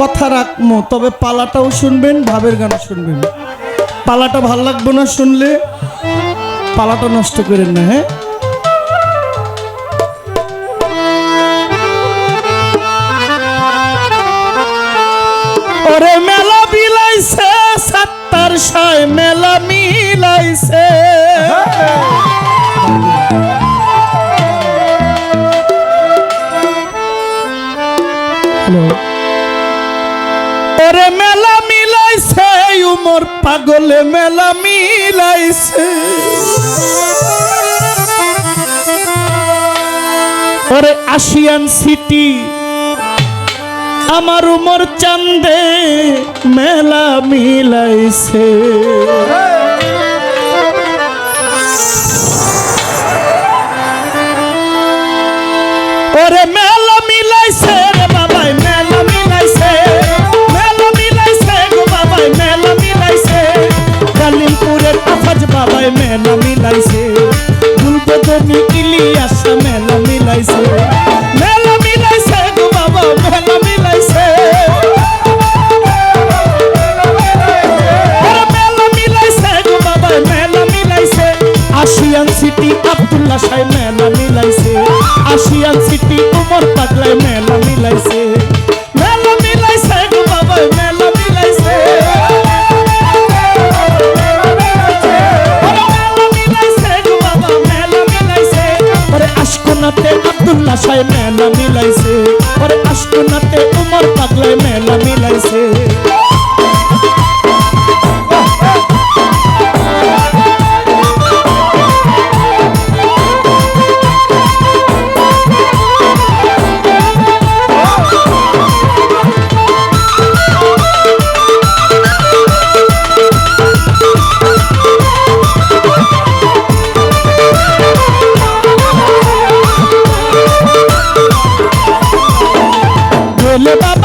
কথা রাখব তবে পালাটাও শুনবেন, ভাবের গান শুনবেন। পালাটা ভালো লাগবে না শুনলে, পালাটা নষ্ট করেন না হ্যাঁ? ওরে মেলা মেলা মিলাইছে। হ্যালো ওরে মেলা মিলাইছে উমর পাগলে মেলা মিলাইছে। ওরে আশিয়ান সিটি, আমার উমর চান্দে মেলা মিলাইছে। কালিমপুরের আফাজ বাবাই মেলা মিলাইছে। গুলবদনি ইলিয়াস, মেলা মিলাইছে। মেলা মিলাইছে গো আশিয়ান সিটি আব্দুল্লাহ সাহেব মেলা মিলাইছে। আশিয়ান সিটি উমর পাগলায় মেলা আশকোনাতে আব্দুল্লাহ সাহেব মেলা মিলাইছে। ওরে আশকুনাতে উমর পাগলায় মেলা মিলাইছে। le baba.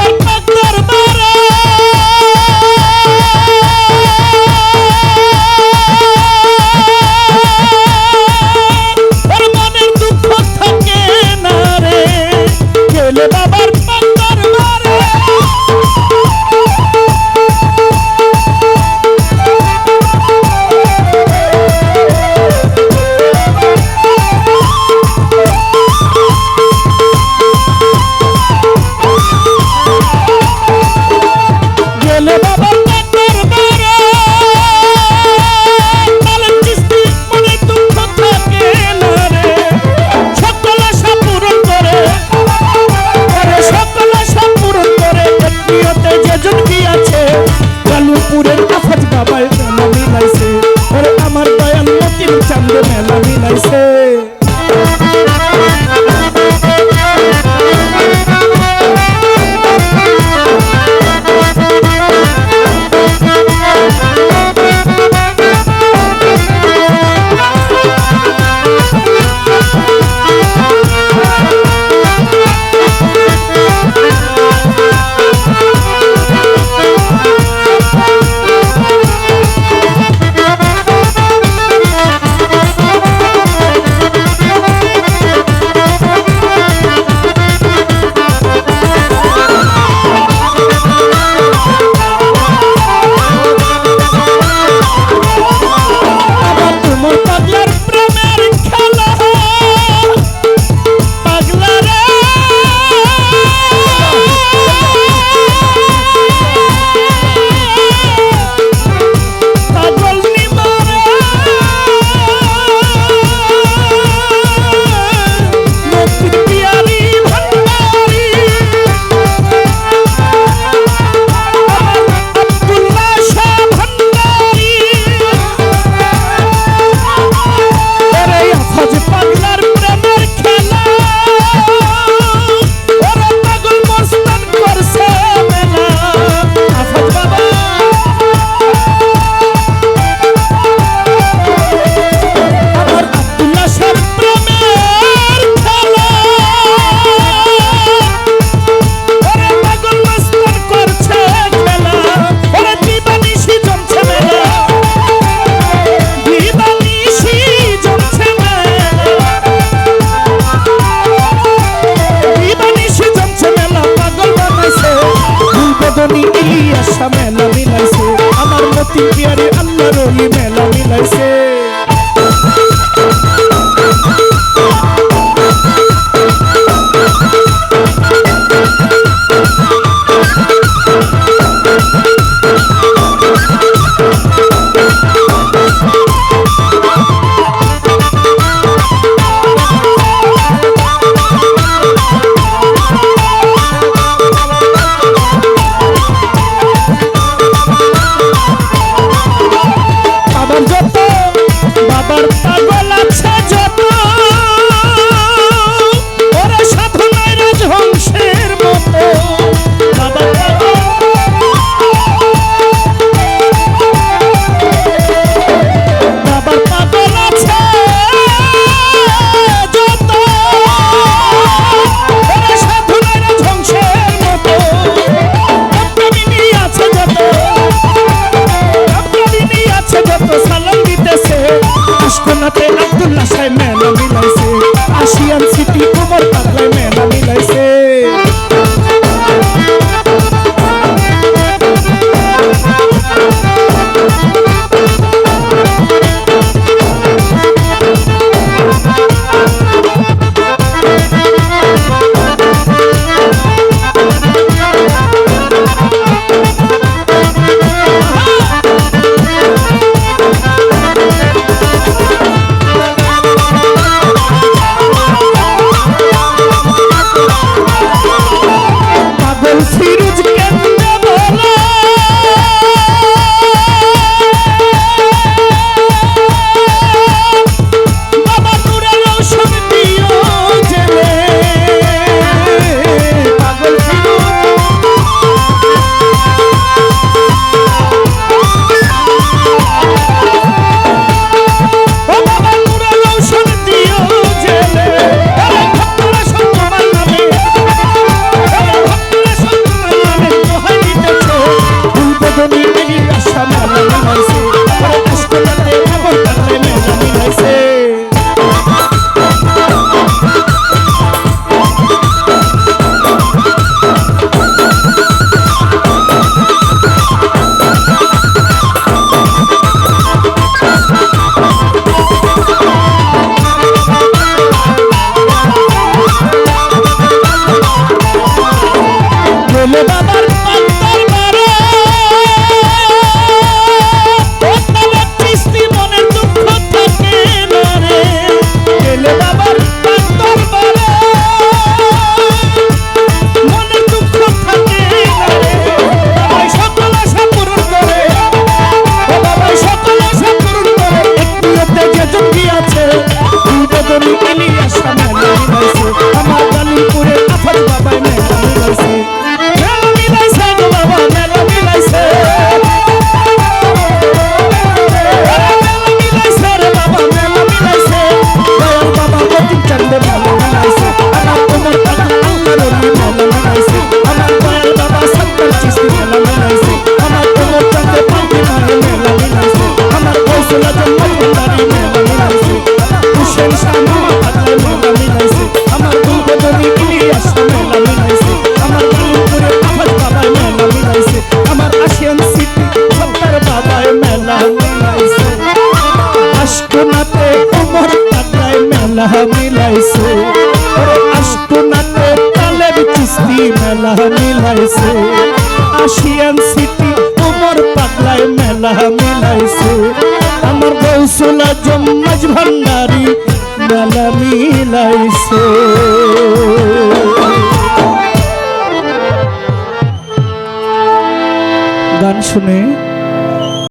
pasándome la vida y মেলা মিলাইছে। আষ্টনাতে তালের চিস্তি মেলা মিলাইছে। আশিয়ান সিটি ওমর পাগলায় মেলা আমার গৌসলা জম্মাজ ভান্ডারি মেলা মিলাইছে। গান শুনে